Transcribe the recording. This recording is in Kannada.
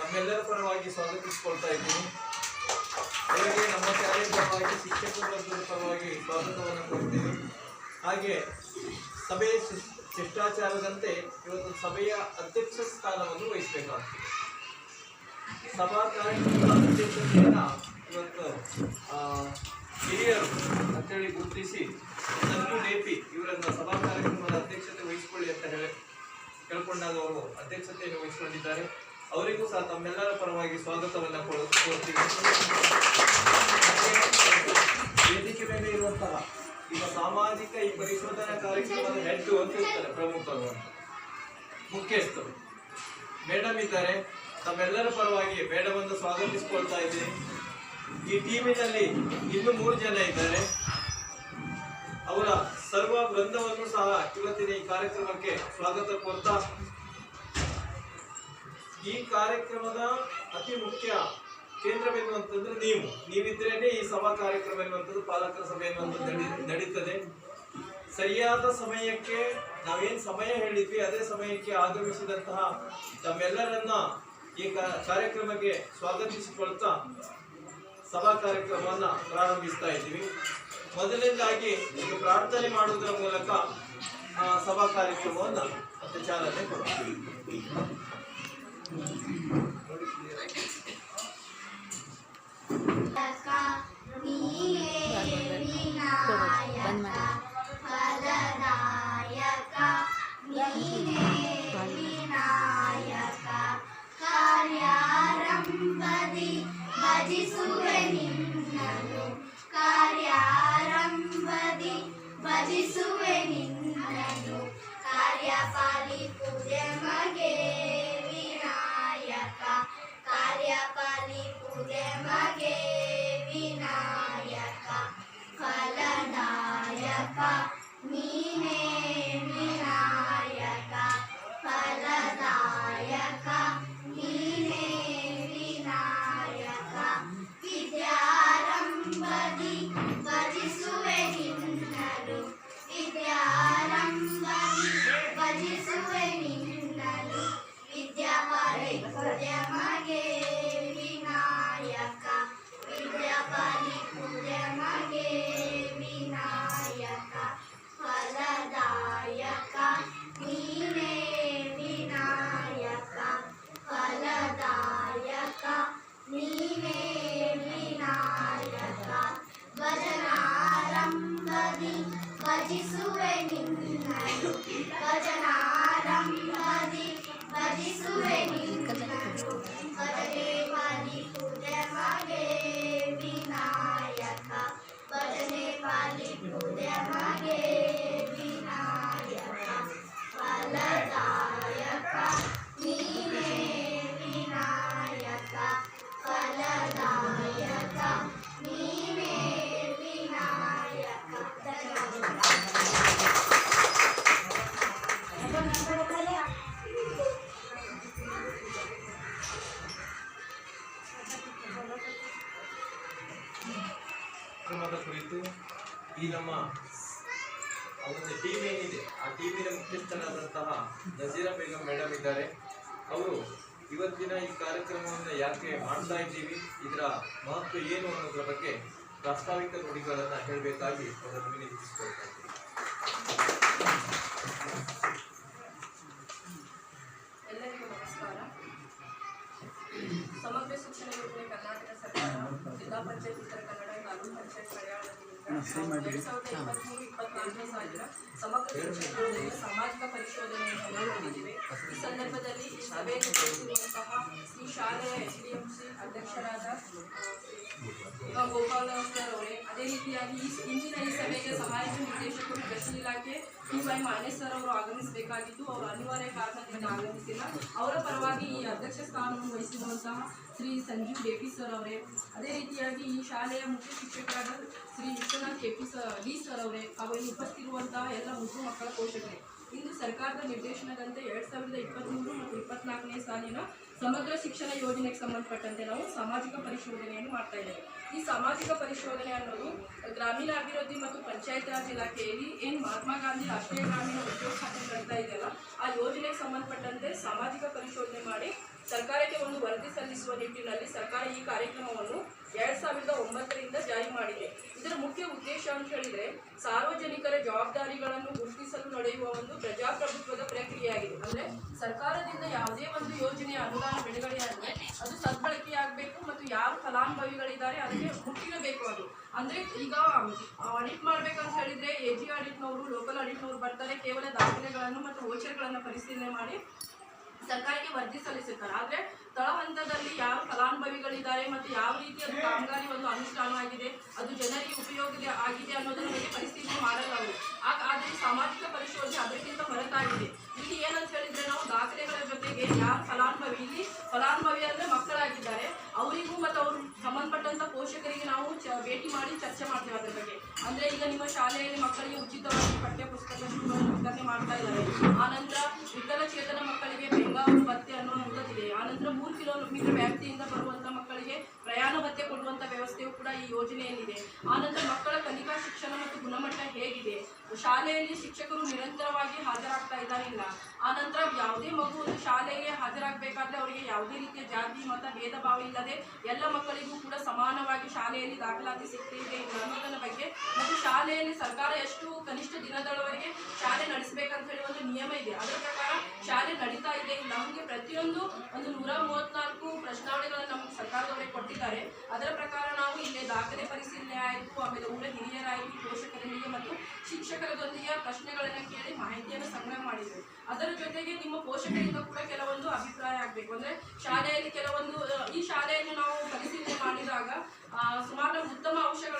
ತಮ್ಮೆಲ್ಲರ ಪರವಾಗಿ ಸ್ವಾಗತಿಸಿಕೊಳ್ತಾ ಇದ್ದೀನಿ. ಅವರಿಗೆ ನಮ್ಮ ಶಾಲೆಯ ಪರವಾಗಿ ಶಿಕ್ಷಕರ ವರ್ಗದ ಪರವಾಗಿ ಸ್ವಾಗತವನ್ನು ಕೊಡ್ತೀನಿ ಹಾಗೆ ಸಭೆ ಶಿಷ್ಟಾಚಾರದಂತೆ ಇವತ್ತು ಸಭೆಯ ಅಧ್ಯಕ್ಷ ಸ್ಥಾನವನ್ನು ವಹಿಸಬೇಕಾಗ್ತದೆ. ಸಭಾ ಕಾರ್ಯಕ್ರಮದ ಅಧ್ಯಕ್ಷತೆಯನ್ನ ಇವತ್ತು ಹಿರಿಯರು ಅಂತೇಳಿ ಗುರುತಿಸಿ ಸಂಜು ಲೇಪಿ ಇವರನ್ನು ಸಭಾ ಕಾರ್ಯಕ್ರಮದ ಅಧ್ಯಕ್ಷತೆ ವಹಿಸಿಕೊಳ್ಳಿ ಅಂತ ಹೇಳಿ ಕೇಳ್ಕೊಂಡಾಗ ಅವರು ಅಧ್ಯಕ್ಷತೆಯನ್ನು ವಹಿಸಿಕೊಂಡಿದ್ದಾರೆ. ಅವರಿಗೂ ಸಹ ತಮ್ಮೆಲ್ಲರ ಪರವಾಗಿ ಸ್ವಾಗತವನ್ನ ಕೊಡ್ತೀವಿ ವೇದಿಕೆ ಮೇಲೆ ಇರುವಂತಹ ಈಗ ಸಾಮಾಜಿಕ ಈ ಪರಿಶೋಧನಾ ಕಾರ್ಯಕ್ರಮದ ಹೆಡ್ ಅಂತ ಇರ್ತಾರೆ ಪ್ರಮುಖರು ಅಂತ. ಮುಖ್ಯಸ್ಥರು. ಮೇಡಮ್ ಇದ್ದಾರೆ. ತಮ್ಮೆಲ್ಲರ ಪರವಾಗಿ ಮೇಡಮ್ ಅನ್ನು ಸ್ವಾಗತಿಸಿಕೊಳ್ತಾ ಇದ್ದೀನಿ. ಈ ಟೀಮಿನಲ್ಲಿ ಇನ್ನು ಮೂರು ಜನ ಇದ್ದಾರೆ. ಅವರ ಸರ್ವ ವೃಂದವನ್ನು ಸಹ ಇವತ್ತಿನ ಈ ಕಾರ್ಯಕ್ರಮಕ್ಕೆ ಸ್ವಾಗತ ಕೋರ್ತಾ ಈ ಕಾರ್ಯಕ್ರಮದ ಅತಿ ಮುಖ್ಯ ಕೇಂದ್ರ ನೀವು. ನೀವಿದ್ರೇನೆ ಈ ಸಭಾ ಕಾರ್ಯಕ್ರಮ ಎನ್ನುವಂಥದ್ದು ಪಾಲಕರ ಸಭೆ ಎನ್ನುವಂಥದ್ದು ನಡಿ- ನಡೀತದೆ. ಸರಿಯಾದ ಸಮಯಕ್ಕೆ ನಾವೇನು ಸಮಯ ಹೇಳಿದ್ವಿ, ಅದೇ ಸಮಯಕ್ಕೆ ಆಗಮಿಸಿದಂತಹ ತಮ್ಮೆಲ್ಲರನ್ನ ಈ ಕಾರ್ಯಕ್ರಮಕ್ಕೆ ಸ್ವಾಗತಿಸಿಕೊಳ್ತಾ ಸಭಾ ಕಾರ್ಯಕ್ರಮವನ್ನ ಪ್ರಾರಂಭಿಸ್ತಾ ಇದ್ದೀವಿ. ಮೊದಲನೇದಾಗಿ ಈಗ ಪ್ರಾರ್ಥನೆ ಮಾಡುವುದರ ಮೂಲಕ ಸಭಾ ಕಾರ್ಯಕ್ರಮವನ್ನು ಮತ್ತೆ ಚಾಲನೆ ಕೊಡ್ತೀವಿ. Baba. ಈ ನಮ್ಮ ಒಂದು ಟೀಮ್ ಏನಿದೆ, ಆ ಟೀಮಿನ ಮುಖ್ಯಸ್ಥರಾದಂತಹ ನಜೀರಾ ಬೇಗಂ ಮೇಡಮ್ ಇದ್ದಾರೆ. ಅವರು ಇವತ್ತಿನ ಈ ಕಾರ್ಯಕ್ರಮವನ್ನು ಯಾಕೆ ಮಾಡ್ತಾ ಇದ್ದೀವಿ, ಇದರ ಮಹತ್ವ ಏನು ಅನ್ನೋದ್ರ ಬಗ್ಗೆ ಪ್ರಾಸ್ತಾವಿಕ ನುಡಿಗಳನ್ನು ಹೇಳಬೇಕಾಗಿ ಅವರನ್ನು ವಿನಂತಿಸಿಕೊಳ್ತಾ ಎಲ್ಲರಿಗೂ ನಮಸ್ಕಾರ. ಸಮಗ್ರ ಶಿಕ್ಷಣ ಯೋಜನೆ ಕರ್ನಾಟಕ ಸರ್ಕಾರ, ಜಿಲ್ಲಾ ಪಂಚಾಯತ್ ಉತ್ತರ ಕನ್ನಡ ತಾಲೂಕು ಪಂಚಾಯತ್ ಕಡೆಯಾಳದಿಂದ ಸಮಗ್ರ ಸಾಮಾಜಿಕ ಪರಿಶೋಧನೆ ಹಮ್ಮಿಕೊಂಡಿದ್ದೇವೆ ಈ ಸಂದರ್ಭದಲ್ಲಿ ಈ ನಡೆಸಿರುವಂತಹ ಈ ಶಾಲೆಯ ಎಚ್ ಡಿ ಎಂ ಸಿ ಅಧ್ಯಕ್ಷರಾದ ಗೋಪಾಲ ಸರ್ ಅದೇ ರೀತಿಯಾಗಿ ಈ ಇಂದಿನ ಈ ಸಭೆಗೆ ಸಹಾಯಕ ನಿರ್ದೇಶಕರು, ಕೃಷಿ ಇಲಾಖೆ ಟಿ ವೈ ಮಾಣೇಶ್ ಸರ್ ಅವರು ಆಗಮಿಸಬೇಕಾಗಿದ್ದು ಅವರು ಅನಿವಾರ್ಯ ಕಾರಣದಿಂದ ಆಗಮಿಸಿಲ್ಲ. ಅವರ ಪರವಾಗಿ ಈ ಅಧ್ಯಕ್ಷ ಸ್ಥಾನವನ್ನು ವಹಿಸಿರುವಂತಹ ಶ್ರೀ ಸಂಜೀವ್ ಡೆಪಿ ಸರ್ ಅವರೇ, ಅದೇ ರೀತಿಯಾಗಿ ಈ ಶಾಲೆಯ ಮುಖ್ಯ ಶಿಕ್ಷಕರಾದ Shri Vishwanath KP sir D sir ಅವರೇ, ಹಾಗೂ ಇಲ್ಲಿ ಎಲ್ಲ ಮುದ್ದು ಮಕ್ಕಳ ಪೋಷಕರೇ. ಇಂದು ಸರ್ಕಾರದ ನಿರ್ದೇಶನದಂತೆ ಎರಡ್ ಸಾವಿರದ ಇಪ್ಪತ್ತ್ಮೂರು ಮತ್ತು ಇಪ್ಪತ್ನಾಲ್ಕನೇ ಸಾಲಿನ ಸಮಗ್ರ ಶಿಕ್ಷಣ ಯೋಜನೆಗೆ ಸಂಬಂಧಪಟ್ಟಂತೆ ನಾವು ಸಾಮಾಜಿಕ ಪರಿಶೋಧನೆಯನ್ನು ಮಾಡ್ತಾ ಇದ್ದೇವೆ. ಈ ಸಾಮಾಜಿಕ ಪರಿಶೋಧನೆ ಅನ್ನೋದು ಗ್ರಾಮೀಣಾಭಿವೃದ್ಧಿ ಮತ್ತು ಪಂಚಾಯತ್ ರಾಜ್ ಇಲಾಖೆಯಲ್ಲಿ ಏನು ಮಹಾತ್ಮ ಗಾಂಧಿ ರಾಷ್ಟ್ರೀಯ ಗ್ರಾಮೀಣ ಉದ್ಯೋಗ ಖಾತೆ ಬರ್ತಾ ಇದೆಯಲ್ಲ, ಆ ಯೋಜನೆಗೆ ಸಂಬಂಧಪಟ್ಟಂತೆ ಸಾಮಾಜಿಕ ಪರಿಶೋಧನೆ ಮಾಡಿ ಸರ್ಕಾರಕ್ಕೆ ಒಂದು ವರದಿ ಸಲ್ಲಿಸುವ ನಿಟ್ಟಿನಲ್ಲಿ ಸರ್ಕಾರ ಈ ಕಾರ್ಯಕ್ರಮವನ್ನು ಎರಡ್ ಸಾವಿರದ ಒಂಬತ್ತರಿಂದ ಜಾರಿ ಮಾಡಿದೆ. ಇದರ ಮುಖ್ಯ ಉದ್ದೇಶ ಅಂತ ಹೇಳಿದ್ರೆ ಸಾರ್ವಜನಿಕರ ಜವಾಬ್ದಾರಿಗಳನ್ನು ಗುರುತಿಸಲು ನಡೆಯುವ ಒಂದು ಪ್ರಜಾಪ್ರಭುತ್ವದ ಪ್ರಕ್ರಿಯೆಯಾಗಿದೆ. ಅಂದ್ರೆ ಸರ್ಕಾರದಿಂದ ಯಾವುದೇ ಒಂದು ಯೋಜನೆಯ ಅನುದಾನ ಬಿಡುಗಡೆ ಅದು ಅದು ಸದ್ಬಳಕೆಯಾಗಬೇಕು ಮತ್ತು ಯಾರು ಫಲಾನುಭವಿಗಳಿದ್ದಾರೆ ಅದಕ್ಕೆ ಮುಟ್ಟಿರಬೇಕು ಅದು. ಅಂದ್ರೆ ಈಗ ಆಡಿಟ್ ಮಾಡ್ಬೇಕಂತ ಹೇಳಿದ್ರೆ ಎ ಜಿ ಆಡಿಟ್ನವರು ಲೋಕಲ್ ಆಡಿಟ್ನವರು ಬರ್ತಾರೆ, ಕೇವಲ ದಾಖಲೆಗಳನ್ನು ಮತ್ತು ವೋಚರ್ಗಳನ್ನು ಪರಿಶೀಲನೆ ಮಾಡಿ ಸರ್ಕಾರಕ್ಕೆ ವರದಿ ಸಲ್ಲಿಸುತ್ತಾರೆ. ಆದರೆ ತಳಹಂತದಲ್ಲಿ ಯಾರು ಫಲಾನುಭವಿಗಳಿದ್ದಾರೆ ಮತ್ತು ಯಾವ ರೀತಿಯ ಕಾಮಗಾರಿ ಒಂದು ಅನುಷ್ಠಾನವಾಗಿದೆ ಅದು ಜನರಿಗೆ ಉಪಯೋಗ ಆಗಿದೆ ಅನ್ನೋದನ್ನು ಪರಿಸ್ಥಿತಿ ಮಾಡಲ್ಲ ಅವರು. ಆಗ ಆದರೆ ಸಾಮಾಜಿಕ ಪರಿಶೋಧನೆ ಅದಕ್ಕಿಂತ ಹೊರತಾಗಿದೆ. ಚರ್ಚೆ ಮಾಡ್ತೇವೆ ಅದ್ರ ಬಗ್ಗೆ. ಅಂದ್ರೆ ಈಗ ನಿಮ್ಮ ಶಾಲೆಯಲ್ಲಿ ಮಕ್ಕಳಿಗೆ ಉಚಿತವಾಗಿ ಪಠ್ಯ ಪುಸ್ತಕಗಳನ್ನು ವಿತರಣೆ ಮಾಡ್ತಾ ಇದ್ದಾರೆ. ಆನಂತರ ವಿಕಲಚೇತನ ಮಕ್ಕಳಿಗೆ ಮೂರು ಕಿಲೋಮೀಟರ್ ವ್ಯಾಪ್ತಿಯಿಂದ ಬರುವಂತಹ ಮಕ್ಕಳಿಗೆ ಪ್ರಯಾಣ ಭತ್ಯೆ ಕೊಡುವಂತಹ ವ್ಯವಸ್ಥೆಯು ಕೂಡ ಈ ಯೋಜನೆಯಲ್ಲಿದೆ. ಆನಂತರ ಮಕ್ಕಳ ಕಲಿಕಾ ಶಿಕ್ಷಣ ಮತ್ತು ಗುಣಮಟ್ಟ ಹೇಗಿದೆ? ಶಾಲೆಯಲ್ಲಿ ಶಿಕ್ಷಕರು ನಿರಂತರವಾಗಿ ಹಾಜರಾಗ್ತಾ ಇದ್ದಾರಿಲ್ಲ ಆನಂತರ ಯಾವುದೇ ಮಗು ಒಂದು ಶಾಲೆಗೆ ಹಾಜರಾಗಬೇಕಾದ್ರೆ ಅವರಿಗೆ ಯಾವುದೇ ರೀತಿಯ ಜಾತಿ, ಮತ, ಭೇದ ಭಾವ ಇಲ್ಲದೆ ಎಲ್ಲ ಮಕ್ಕಳಿಗೂ ಕೂಡ ಸಮಾನವಾಗಿ ಶಾಲೆಯಲ್ಲಿ ದಾಖಲಾತಿ ಸಿಗ್ತಿದೆ ಇಲ್ಲ ಬಗ್ಗೆ ಮತ್ತು ಶಾಲೆಯಲ್ಲಿ ಸರ್ಕಾರ ಎಷ್ಟು ಕನಿಷ್ಠ ದಿನದವರೆಗೆ ಶಾಲೆ ನಡೆಸಬೇಕಂತ ಹೇಳಿ ಒಂದು ನಿಯಮ ಇದೆ. ಅದರ ಪ್ರಕಾರ ಶಾಲೆ ನಡೀತಾ ಇದೆ. ನಮಗೆ ಪ್ರತಿಯೊಂದು ಒಂದು ನೂರ ಮೂವತ್ನಾಲ್ಕು ಪ್ರಶ್ನಾವಳಿಗಳನ್ನು ನಮಗೆ ಸರ್ಕಾರದವರೇ ಕೊಟ್ಟಿದ್ದಾರೆ. ಅದರ ಪ್ರಕಾರ ನಾವು ಇಲ್ಲೇ ದಾಖಲೆ ಪರಿಶೀಲನೆ ಆಯಿತು, ಆಮೇಲೆ ಊರ ಹಿರಿಯರಾಯಿತು, ಪೋಷಕರೊಂದಿಗೆ ಮತ್ತು ಶಿಕ್ಷಕರದೊಂದಿಗೆ ಪ್ರಶ್ನೆಗಳನ್ನು ಕೇಳಿ ಮಾಹಿತಿಯನ್ನು ಸಂಗ್ರಹ ಮಾಡಿದ್ದೇವೆ ಅದರ ಜೊತೆಗೆ ನಿಮ್ಮ ಪೋಷಕರಿಂದ ಕೂಡ ಕೆಲವೊಂದು ಅಭಿಪ್ರಾಯ ಆಗಬೇಕು. ಅಂದರೆ ಶಾಲೆಯಲ್ಲಿ ಕೆಲವೊಂದು ಈ ಶಾಲೆಯನ್ನು ನಾವು ಪರಿಶೀಲನೆ ಮಾಡಿದಾಗ ಸುಮಾರು ಉತ್ತಮ ಅಂಶಗಳ